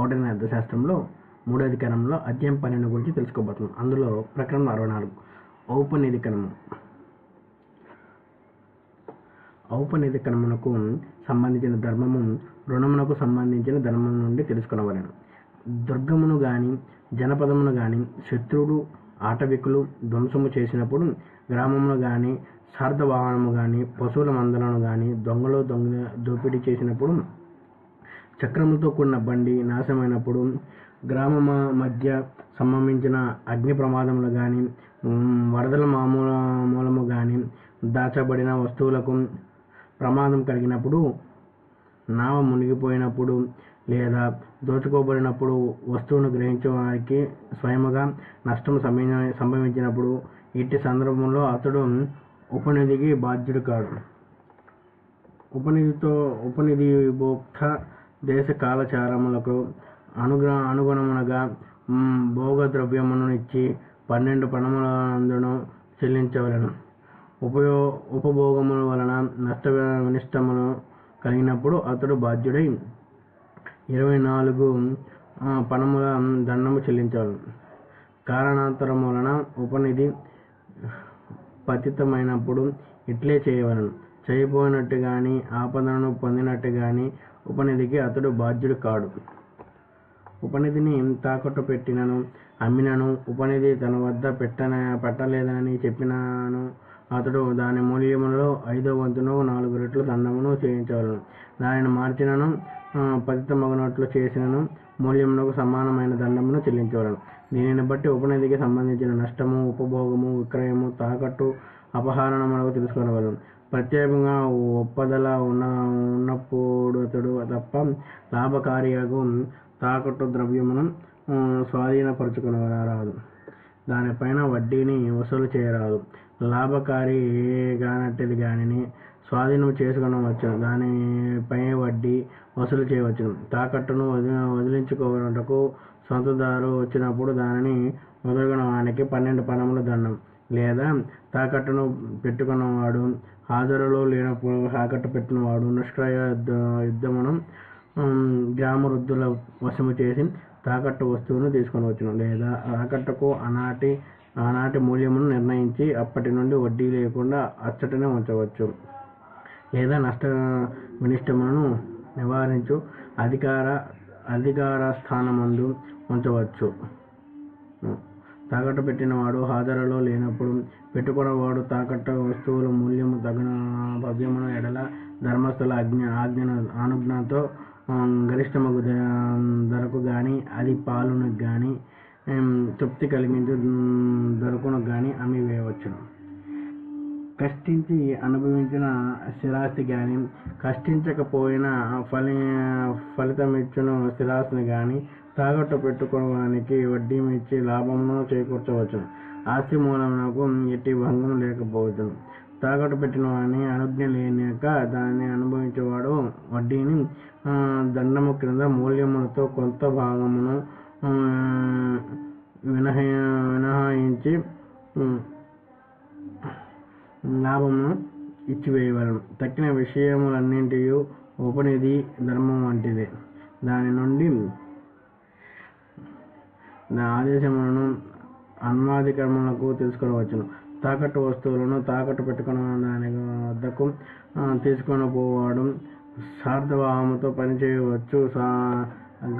కౌటన్య అర్థశాస్త్రంలో మూడో అధికారంలో అధ్యాయం పన్నెండు గురించి తెలుసుకోబోతున్నాం. అందులో ప్రకరణం అరవై నాలుగు. ఔపనిధికరణము ఔపనిధికరణమునకు సంబంధించిన ధర్మము రుణమునకు సంబంధించిన ధర్మం నుండి తెలుసుకునవలను. దుర్గమును గాని జనపదమును గాని శత్రువులు ఆటవికులు ధ్వంసము చేసినప్పుడు గ్రామమును గాని సార్థవాహనము గాని పశువుల మందలను గాని దొంగలు దొంగ దోపిడీ చేసినప్పుడు చక్రములతో కూడిన బండి నాశనమైనప్పుడు గ్రామ మధ్య సంభవించిన అగ్ని ప్రమాదములు కానీ వరదల మామూల మూలము కానీ దాచబడిన వస్తువులకు ప్రమాదం కలిగినప్పుడు నావ మునిగిపోయినప్పుడు లేదా దోచుకోబడినప్పుడు వస్తువును గ్రహించే వారికి స్వయముగా నష్టం సంభ సంభవించినప్పుడు ఇట్టి సందర్భంలో అతడు ఉపనిధికి బాధ్యుడు కాడు. ఉపనిధితో ఉపనిధి భోక్త దేశ కాలచారములకు అనుగ్ర అనుగుణమునగా భోగద్రవ్యమును ఇచ్చి పన్నెండు పణములందును చెల్లించవలెను. ఉపయో ఉపభోగముల వలన నష్ట వినిష్టమును కలిగినప్పుడు అతడు బాధ్యుడై ఇరవై నాలుగు పణముల దండము చెల్లించాలి కారణాంతరం వలన ఉపనిధి పతితమైనప్పుడు ఇట్లే చేయవలెను. చేయబోయినట్టు గాని ఆపదను పొందినట్టు గాని ఉపనిధికి అతడు బాధ్యుడు కాడు. ఉపనిధిని తాకట్టు పెట్టినను అమ్మినను ఉపనిధి తన వద్ద పెట్టన పెట్టలేదని చెప్పినాను అతడు దాని మూల్యములో ఐదో వంతును నాలుగు రెట్లు దండమును చేయించవలను. దానిని మార్చినను ఆ, పతితమగునట్లు చేసినను మూల్యమునకు సమానమైన దండమును చెల్లించవలను. దీనిని బట్టి ఉపనిధికి సంబంధించిన నష్టము ఉపభోగము విక్రయము తాకట్టు అపహరణములకు తెలుసుకోవలను ప్రత్యేకంగా ఒప్పదల ఉన్న ఉన్నప్పుడు అతడు తప్ప లాభకార్యకు తాకట్టు ద్రవ్యమును ఆ, స్వాధీనపరచుకునరాదు. దానిపైన వడ్డీని వసూలు చేయరాదు. లాభకారి కానట్టిది దానిని స్వాధీనం చేసుకునవచ్చు దానిపై వడ్డీ వసూలు చేయవచ్చును. తాకట్టును వదిలి వదిలించుకోవటకు సొంతదారు వచ్చినప్పుడు దానిని వదులుకున్నవానికి పన్నెండు పనములు దండం. లేదా తాకట్టును పెట్టుకున్నవాడు హాజరులో లేనప్పుడు తాకట్టు పెట్టినవాడు నిష్క్రయ యుద్ధ- యుద్ధమును గ్రామవృద్ధుల గ్రామ వృద్ధుల వశము చేసి తాకట్టు వస్తువును తీసుకొని వచ్చును లేదా తాకట్టుకు ఆనాటి ఆనాటి మూల్యమును నిర్ణయించి అప్పటి నుండి వడ్డీ లేకుండా అచ్చటనే ఉంచవచ్చు. లేదా నష్ట వినిష్టమును నివారించు అధికార అధికార స్థానమందు ఉంచవచ్చు. తాకట్టు పెట్టినవాడు హాజరులో లేనప్పుడు పెట్టుకున్నవాడు తాకట్టు వస్తువుల మూల్యము తగిన భవ్యమును ఎడల ధర్మస్థల ఆజ్ఞ ఆజ్ఞ అనుజ్ఞతో గరిష్టమగు ధరకు గాని అది పాలును గాని తృప్తి కలిగించు దొరకును కానీ గాని అమ్మి వేయవచ్చును. కష్టించి అనుభవించిన స్థిరాస్తి కానీ కష్టించకపోయినా ఫలి ఫలితమిచ్చును స్థిరాస్తిని కానీ తాకట్టు పెట్టుకోవడానికి వడ్డీ ఇచ్చి లాభమును చేకూర్చవచ్చును. ఆస్తి మూలమునకు ఎట్టి భంగం లేకపోవచ్చును. తాకట్టు పెట్టిన వాడిని అనుజ్ఞ లేనాక దాన్ని అనుభవించేవాడు వడ్డీని దండము క్రింద మూల్యములతో కొంత భాగమును ఆ, వినహయ వినహాయించి లాభమును ఇచ్చివేయవలను. తక్కిన విషయములన్నింటి ఉపనిధి ధర్మం వంటిదే. దాని నుండి నా ఆదేశములను అన్వాధికరములకు తీసుకురావచ్చును తాకట్టు వస్తువులను తాకట్టు పెట్టుకున్న దాని వద్దకు తీసుకొని పోవడం సార్థవాహముతో పనిచేయవచ్చు. సా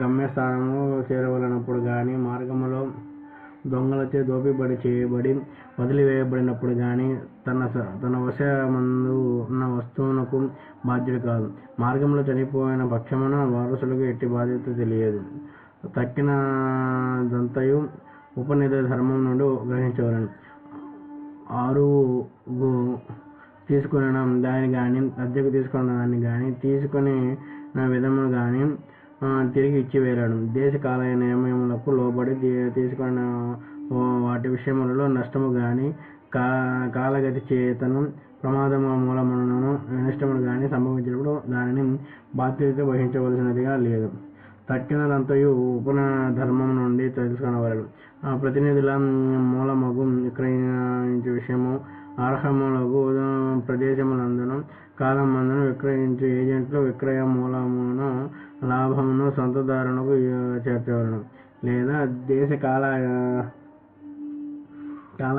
గమ్యస్థానము చేరవలనప్పుడు కానీ మార్గములో దొంగలచే దోపిబడి చేయబడి వదిలివేయబడినప్పుడు కానీ తన స- తన వశమందు ఉన్న వస్తువునకు బాధ్యుడు కాదు. మార్గంలో చనిపోయిన పక్షమున వారసులకు ఎట్టి బాధ్యత తెలియదు. తక్కిన దంతయు ఉపనిధ ధర్మం నుండి గ్రహించవలను. ఆరు తీసుకునడం దాన్ని కానీ అద్దెకు తీసుకున్న దాన్ని కానీ తీసుకుని విధమును కానీ తిరిగి ఇచ్చి వేయడం దేశ కాలయ నియమములకు లోబడి తీ- తీసుకున్న వాటి విషయములలో నష్టము కానీ కా కాలగతి చేతను ప్రమాదము మూలములను నష్టములు కానీ సంభవించినప్పుడు దానిని బాధ్యత వహించవలసినదిగా లేదు. తక్కినదంతయు ఉపన ధర్మం నుండి తెలుసుకొనవలెను ఆ ప్రతినిధుల మూలమగు విక్రయించే విషయము అర్హములకు ప్రదేశములందును కాలమందును విక్రయించు ఏజెంట్లు విక్రయ మూలమును లాభమును సొంతదారునికి చేర్చవలను లేదా దేశ కాల కాల